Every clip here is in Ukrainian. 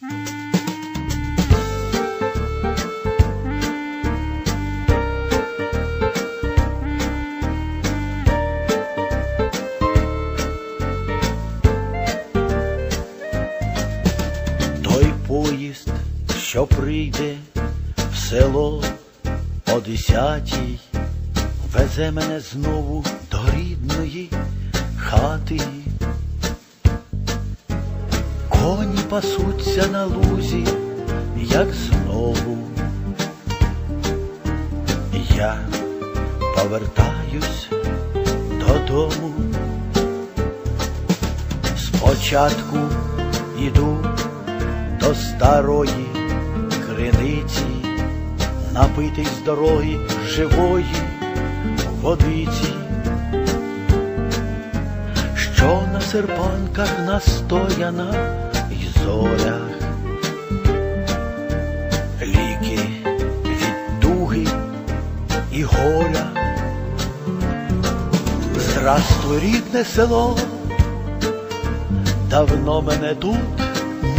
Той поїзд, що прийде в село о десятій, везе мене знову до рідної хати. Пасуться на лузі, як знову. Я повертаюсь додому. Спочатку іду до старої криниці, напитись з дороги живої водиці, що на серпанках настояна зорях, ліки від туги і горя. Здравствуй, рідне село, давно мене тут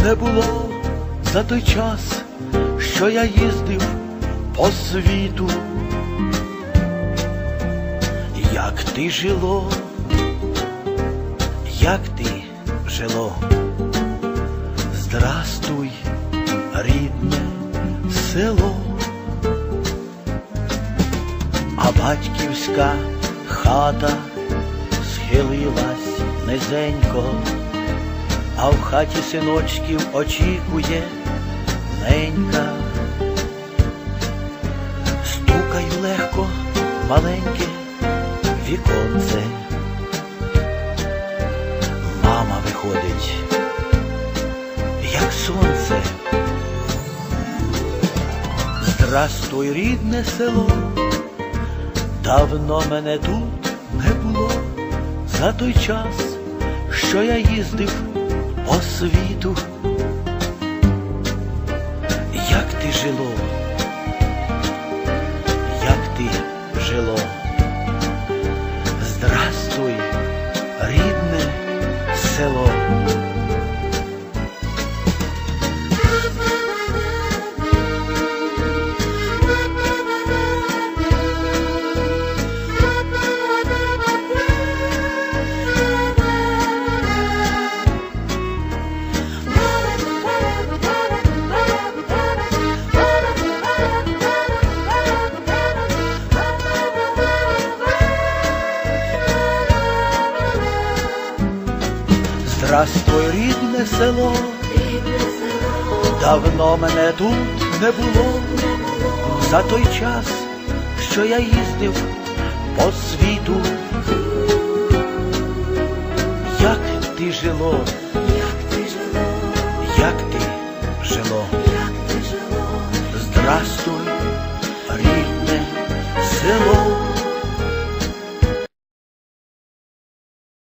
не було за той час, що я їздив по світу. Як ти жило, як ти жило, здрастуй, рідне село, а батьківська хата схилилась низенько а в хаті синочків очікує ненька. Стукаю легко маленьке віконце. Мама виходить, Здрастуй, рідне село, давно мене тут не було. За той час, що я їздив по світу, як ти жило, як ти жило, Здравствуй, рідне село, давно мене тут не було, за той час, що я їздив по світу. Як ти жило, Як ти жило, як ти жило, як ти жило, здрастуй, рідне село.